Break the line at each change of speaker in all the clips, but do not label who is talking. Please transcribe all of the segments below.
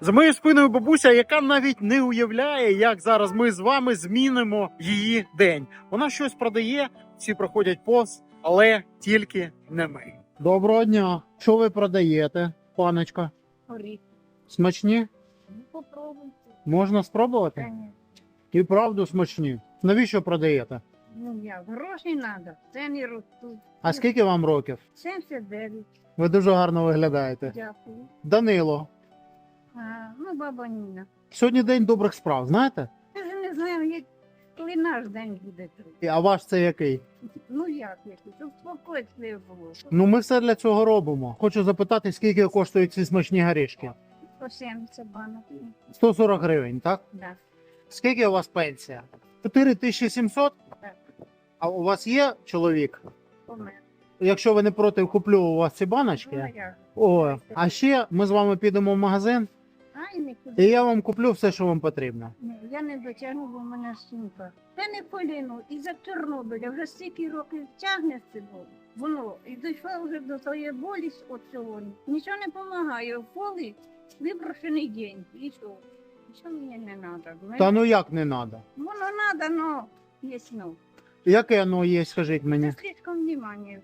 За моєю спиною бабуся, яка навіть не уявляє, як зараз ми з вами змінимо її день. Вона щось продає, всі проходять повз, але тільки не ми. Доброго дня. Що ви продаєте, паночка?
Горіх.
Смачні?
Ну, попробуйте.
Можна спробувати?
Конечно.
І правду смачні. Навіщо продаєте?
Ну як, гроші треба, ціни ростуть.
А скільки вам років?
79,
Ви дуже гарно виглядаєте.
дякую.
Данило.
А, ну, баба Ніна.
Сьогодні день добрих справ, знаєте?
Ми ж не знаємо, як, коли наш день буде.
А ваш це який?
Ну як, який, щоб спокійно було.
Ну ми все для цього робимо. Хочу запитати, скільки коштують ці смачні горішки?
По 70 банок.
140 гривень, так?
Да.
Скільки у вас пенсія? 4700?
Так.
А у вас є чоловік?
Помер.
Якщо ви не проти, куплю у вас ці
Ну,
баночки. О, а ще ми з вами підемо в магазин, і я вам куплю все, що вам потрібно.
Ні, я не дотягну, бо в мене сумка. Та не поліну, і за Чорнобиля вже стільки років тягне з цього. Воно і дійшло вже до своєї болі от цього. Нічого не допомагає. В полі виброшений день. І що? Що мені не треба?
Та ну як не треба?
Воно треба, но є ну.
Яке воно є, скажіть мені?
Не слишком внимання.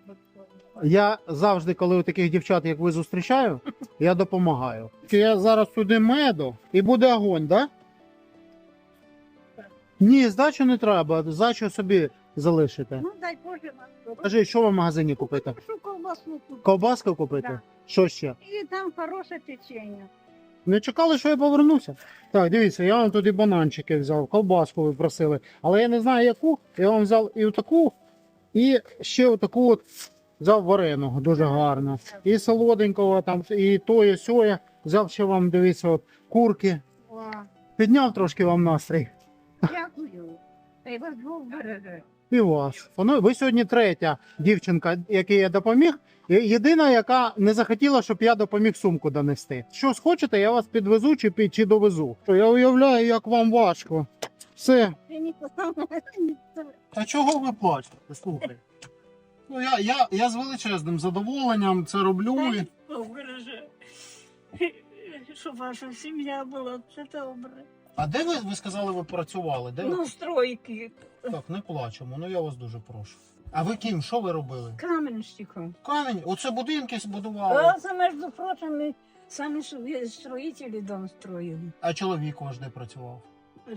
Я завжди, коли у таких дівчат, як ви зустрічаю, я допомагаю. Я зараз туди меду і буде огонь, да?
Так.
Ні, здачу не треба, здачу собі залишите.
Ну дай Боже вам.
Скажи, що ви в магазині купити?
Прошу ковбасу тут.
Ковбаску купити?
Да.
Що ще?
І там хороше течення.
Не чекали, що я повернуся. Так, дивіться, я вам туди бананчики взяв, ковбаску ви просили. Але я не знаю яку. Я вам взяв і таку, і ще отаку от взяв вареного, дуже гарно. І солоденького, там, і то, і сьо. Взяв ще вам, дивіться, от, курки. Підняв трошки вам настрій.
дякую. Та вас Бог береже.
І вас. Воно, ви сьогодні третя дівчинка, якій я допоміг. Єдина, яка не захотіла, щоб я допоміг сумку донести. Що схочете, я вас підвезу чи, під- чи довезу. Я уявляю, як вам важко. Все.
Ти ніколи
А чого ви плачете? Слухай. Ну, я, я, я з величезним задоволенням це роблю. і-
Бог. Щоб ваша сім'я була, це добре.
А де ви, ви сказали, ви працювали? Де ви?
Ну, стройки,
Так, не плачемо, ну я вас дуже прошу. А ви ким? Що ви робили?
каменщиком.
Камінь, оце будинки збудували.
А це, між прочим, ми самі собі строїтелі дом строїли.
А чоловік ваш де працював?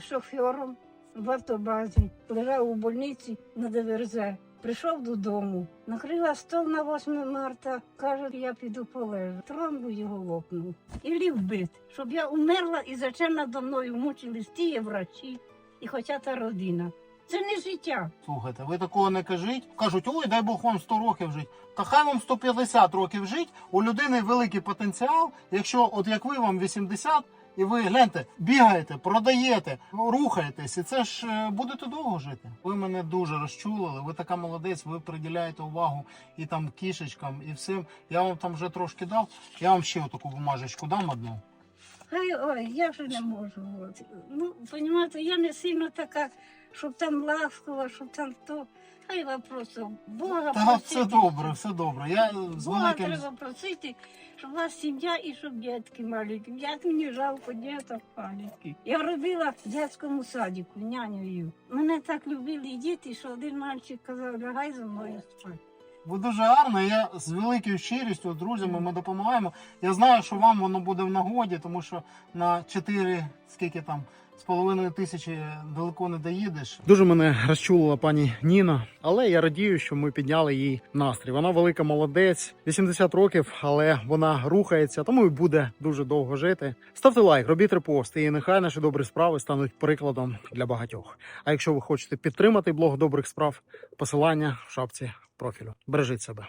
Шофером в автобазі, лежав у больниці на ДВРЗ. Прийшов додому, накрила стол на 8 марта, каже, я піду полежу. Тромбу його лопнув. І лів бит, щоб я умерла і зачем надо мною мучились ті врачі і хоча та родина. Це не життя.
Слухайте, ви такого не кажіть. Кажуть, ой, дай Бог вам 100 років жити. Та хай вам 150 років жити. У людини великий потенціал. Якщо, от як ви, вам 80, і ви гляньте, бігаєте, продаєте, рухаєтесь, і це ж е, будете довго жити. Ви мене дуже розчулили. Ви така молодець, ви приділяєте увагу і там кішечкам, і всім. Я вам там вже трошки дав. Я вам ще таку бумажечку дам одну.
Ой, ой, я вже не можу. Ну, розумієте, я не сильно така, щоб там ласкова, щоб там то. Хай вам просто Бога
Та
просити.
все добре, все добре. Я з
Бога
великим
треба просити, щоб у вас сім'я і щоб дітки маленькі. Як мені жалко діток маленьких. Я робила в дитячому садіку нянею. Мене так любили діти, що один мальчик казав, лягай за мною спати.
Ви дуже гарно. Я з великою щирістю друзями ми допомагаємо. Я знаю, що вам воно буде в нагоді, тому що на 4, скільки там з половиною тисячі далеко не доїдеш. Дуже мене розчулила пані Ніна, але я радію, що ми підняли їй настрій. Вона велика молодець, 80 років, але вона рухається, тому і буде дуже довго жити. Ставте лайк, робіть репост, і нехай наші добрі справи стануть прикладом для багатьох. А якщо ви хочете підтримати блог добрих справ, посилання в шапці профілю. Бережіть себе.